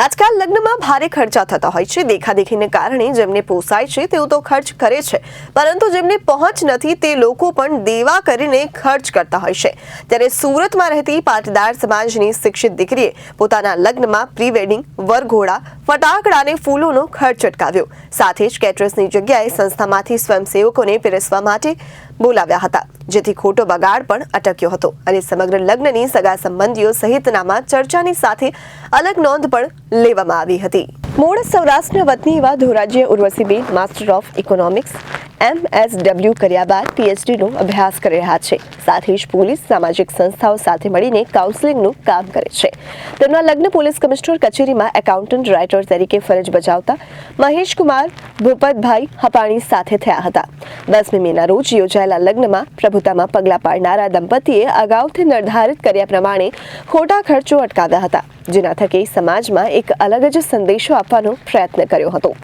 આજકાલ લગ્નમાં ભારે ખર્ચા થતા હોય છે. દેખાદેખીને કારણે જેમને પોસાય છે, તેઓ તો ખર્ચ કરે છે. પરંતુ જેમને પહોંચ નથી, તે લોકો પણ દેવા કરીને ખર્ચ કરતા હોય છે. ત્યારે સુરતમાં રહેતી પાટીદાર સમાજની શિક્ષિત દીકરીએ પોતાના લગ્નમાં પ્રી વેડિંગ વરઘોડા, ફટાકડા અને ફૂલોનો ખર્ચ અટકાવ્યો. સાથે જ કેટરર્સની જગ્યાએ સંસ્થામાંથી સ્વયંસેવકોને પીરસવા માટે બોલાવ્યા હતા, જેથી ખોટો બગાડ પણ અટક્યો હતો. અને સમગ્ર લગ્નની સગા સંબંધીઓ સહિતનામાં ચર્ચાની સાથે અલગ નોંધ પણ લેવામાં આવી હતી. મોડ સૌરાષ્ટ્રના વતની એવા ધોરાજીય Urvashiben master of economics MSW કર્યા બાદ પીએચડીનો અભ્યાસ કરી રહ્યા છે. સાથે જ પોલીસ, સામાજિક સંસ્થાઓ સાથે મળીને કાઉન્સેલિંગનું કામ કરે છે. તેમના લગ્ન પોલીસ કમિશનર કચેરીમાં એકાઉન્ટન્ટ રાઇટર તરીકે ફરજ બજાવતા મહેશ કુમાર ભૂપતભાઈ હપાણી સાથે થયા હતા. દસમી મેના રોજ યોજાયેલા લગ્નમાં પ્રભુતામાં પગલાં પાડનારા દંપતીએ અગાઉથી નિર્ધારિત કર્યા પ્રમાણે ખોટા ખર્ચો અટકાવ્યા હતા, જેના થકી સમાજમાં એક અલગ જ સંદેશો આપવાનો પ્રયત્ન કર્યો હતો.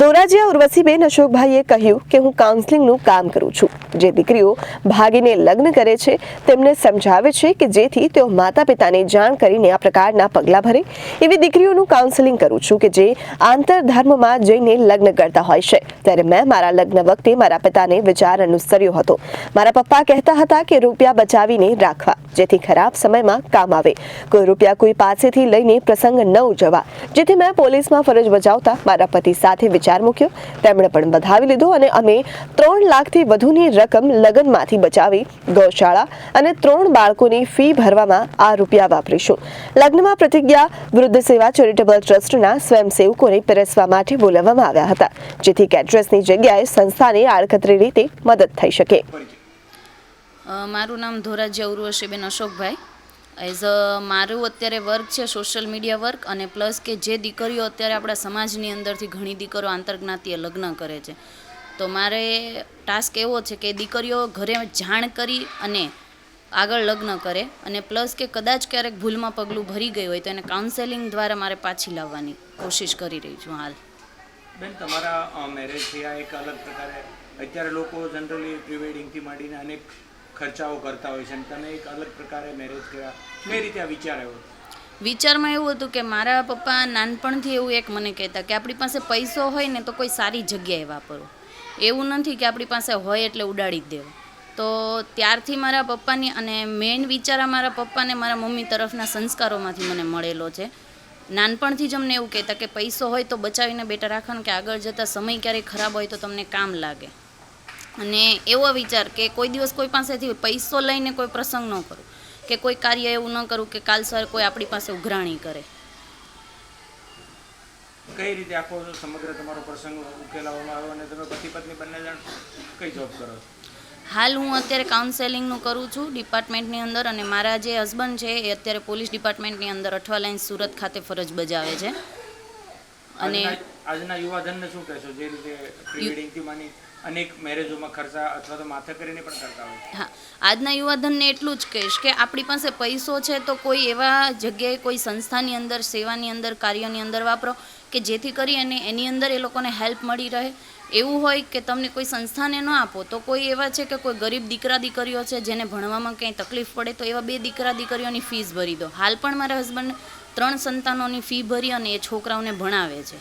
ધોરાજીયા ઉર્વશીબેન અશોકભાઈએ કહ્યું કે હું કાઉન્સેલિંગનું કામ કરું છું. જે દીકરીઓ ભાગીને લગ્ન કરે છે, તેમને સમજાવે છે કે જેથી તેઓ માતા પિતાને જાણ કરીને આ પ્રકારના પગલાં ભરે. એવી દીકરીઓનું કાઉન્સેલિંગ કરું છું કે જે આંતર ધર્મમાં જઈને લગ્ન કરતા હોય છે. ત્યારે મેં મારા લગ્ન વખતે મારા પિતાને વિચાર અનુસર્યો હતો. મારા પપ્પા કહેતા હતા કે રૂપિયા બચાવીને રાખવા, જેથી ખરાબ સમયમાં કામ આવે. કોઈ રૂપિયા કોઈ પાસેથી લઈને પ્રસંગ ન ઉજવવા. જેથી મેં પોલીસમાં ફરજ બજાવતા મારા પતિ સાથે વિચાર મૂક્યો. તેમણે પણ વધાવી લીધો અને અમે ત્રણ લાખથી વધુની રકમ લગ્નમાંથી બચાવી ગૌશાળા અને ત્રણ બાળકોની ફી ભરવામાં આ રૂપિયા વાપરીશું. લગ્નમાં પ્રતિજ્ઞા વૃદ્ધ સેવા ચેરિટેબલ ટ્રસ્ટના સ્વયંસેવકોને પીરસવા માટે બોલાવવામાં આવ્યા હતા, જેથી કેટરસની જગ્યાએ સંસ્થાને આડકતરી રીતે મદદ થઈ શકે. મારું નામ ધોરાજીયા ઉર્વશીબેન અશોકભાઈ. એઝ અ મારું અત્યારે વર્ક છે સોશિયલ મીડિયા વર્ક અને પ્લસ કે જે દીકરીઓ અત્યારે આપણા સમાજની અંદરથી ઘણી દીકરીઓ આંતરજ્ઞાતીય લગ્ન કરે છે. તો મારે ટાસ્ક એવો છે કે દીકરીઓ ઘરે જાણ કરી અને આગળ લગ્ન કરે અને પ્લસ કે કદાચ ક્યારેક ભૂલમાં પગલું ભરી ગયું હોય તો એને કાઉન્સેલિંગ દ્વારા મારે પાછી લાવવાની કોશિશ કરી રહી છું હાલ. બેન, તમારા મેરેજ થયા એક અલગ પ્રકારે અત્યારે લોકો જનરલી પ્રી વેડિંગથી માંડીને અનેક ખર્ચાઓ કરતા હોય છે તમે એક અલગ પ્રકારે મેરેજ કર્યા કઈ રીતે આ વિચાર આવ્યો? વિચારમાં એવું હતું કે મારા પપ્પા નાનપણથી એવું એક મને કહેતા કે આપણી પાસે પૈસો હોય ને તો કોઈ સારી જગ્યાએ વાપરો. એવું નથી કે આપણી પાસે હોય એટલે ઉડાડી જ દેવો. તો ત્યારથી મારા પપ્પાની અને મેઇન વિચાર મારા પપ્પાને મારા મમ્મી તરફના સંસ્કારોમાંથી મને મળેલો છે. નાનપણથી જ અમને એવું કહેતા કે પૈસો હોય તો બચાવીને બેટા રાખવાનું, કે આગળ જતાં સમય ક્યારેય ખરાબ હોય તો તમને કામ લાગે. અને એવો વિચાર કે કોઈ દિવસ કોઈ પાસેથી પૈસો લઈને કોઈ પ્રસંગ ન કરું કે કોઈ કાર્ય એવું ન કરું કે કાલ સવારે કોઈ આપણી પાસે ઉઘરાણી કરે. કઈ રીતે આખો સમગ્ર તમારો પ્રસંગ ઉકેલાવવામાં આવ્યો અને તમે પતિ પત્ની બંને જણ કઈ જોબ કરો હાલ હું અત્યારે કાઉન્સેલિંગનું કરું છું ડિપાર્ટમેન્ટની અંદર અને મારા જે હસબન્ડ છે એ અત્યારે પોલીસ ડિપાર્ટમેન્ટની અંદર અઠવા લાઇન સુરત ખાતે ફરજ બજાવે છે. અને આજના યુવાધનને શું કહેશો? જે રીતે પ્રી વેડિંગથી માંડી અનેક મેરેજોમાં ખર્ચા અથવા તો માથે કરીને પણ કરતા હોય હા આજના યુવાધનને એટલું જ કહીશ કે આપણી પાસે પૈસો છે તો કોઈ એવા જગ્યાએ કોઈ સંસ્થાની અંદર સેવાની અંદર કાર્યની અંદર વાપરો કે જેથી કરી અને એની અંદર એ લોકોને હેલ્પ મળી રહે. એવું હોય કે તમને કોઈ સંસ્થાને ન આપો તો કોઈ એવા છે કે કોઈ ગરીબ દીકરા દીકરીઓ છે જેને ભણવામાં કંઈ તકલીફ પડે તો એવા બે દીકરા દીકરીઓની ફીસ ભરી દો. હાલ પણ મારા હસબન્ડ ત્રણ સંતાનોની ફી ભરી અને એ છોકરાઓને ભણાવે છે.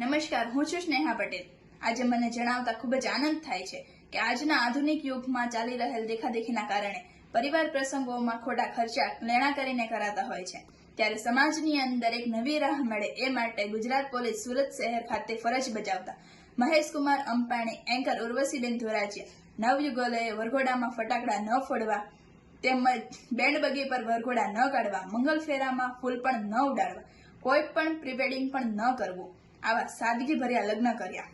નમસ્કાર હું છું સ્નેહા પટેલ. આજે મને જણાવતા ખૂબ જ આનંદ થાય છે કે આજના આધુનિક યુગમાં ચાલી રહેલ દેખાદેખીના કારણે પરિવાર પ્રસંગોમાં ખોટા ખર્ચા લેણા કરીને કરાતા હોય છે. ત્યારે સમાજની અંદર એક નવી રાહ મળે એ માટે ગુજરાત પોલીસ સુરત શહેર ખાતે ફરજ બજાવતા મહેશ કુમાર અંપાણી એન્કર ઉર્વશીબેન ધોરાજીયા નવયુગલોએ વરઘોડામાં ફટાકડા ન ફોડવા તેમજ બેન્ડ બગી પર વરઘોડા ન કાઢવા મંગલ ફેરામાં ફૂલ પણ ન ઉડાડવા, કોઈ પણ પ્રિવેડિંગ પણ ન કરવું આવા સાદગી ભર્યા લગ્ન કર્યા.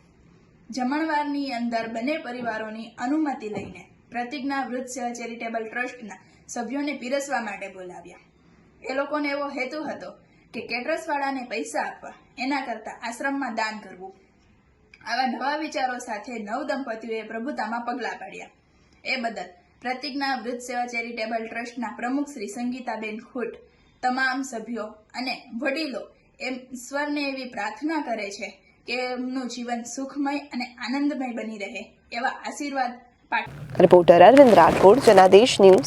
જમણવારની અંદર બંને પરિવારોની અનુમતિ લઈને પ્રતિજ્ઞા વૃદ્ધ ચેરિટેબલ ટ્રસ્ટના સભ્યોને પીરસવા માટે બોલાવ્યા. એ લોકોને એવો હેતુ હતો કે કેટરસવાળાને પૈસા આપવા, એના કરતાં આશ્રમમાં દાન કરવું. આવા નવા વિચારો સાથે નવ દંપતીઓએ પ્રભુતામાં પગલાં પાડ્યા. એ બદલ પ્રતિજ્ઞા વૃદ્ધ સેવા ચેરિટેબલ ટ્રસ્ટના પ્રમુખ શ્રી સંગીતાબેન ખુટ, તમામ સભ્યો અને વડીલો એમ ઈશ્વરને એવી પ્રાર્થના કરે છે કે એમનું જીવન સુખમય અને આનંદમય બની રહે એવા આશીર્વાદ રિપોર્ટર અરવિંદ રાઠોડ, જનાદેશ ન્યૂઝ.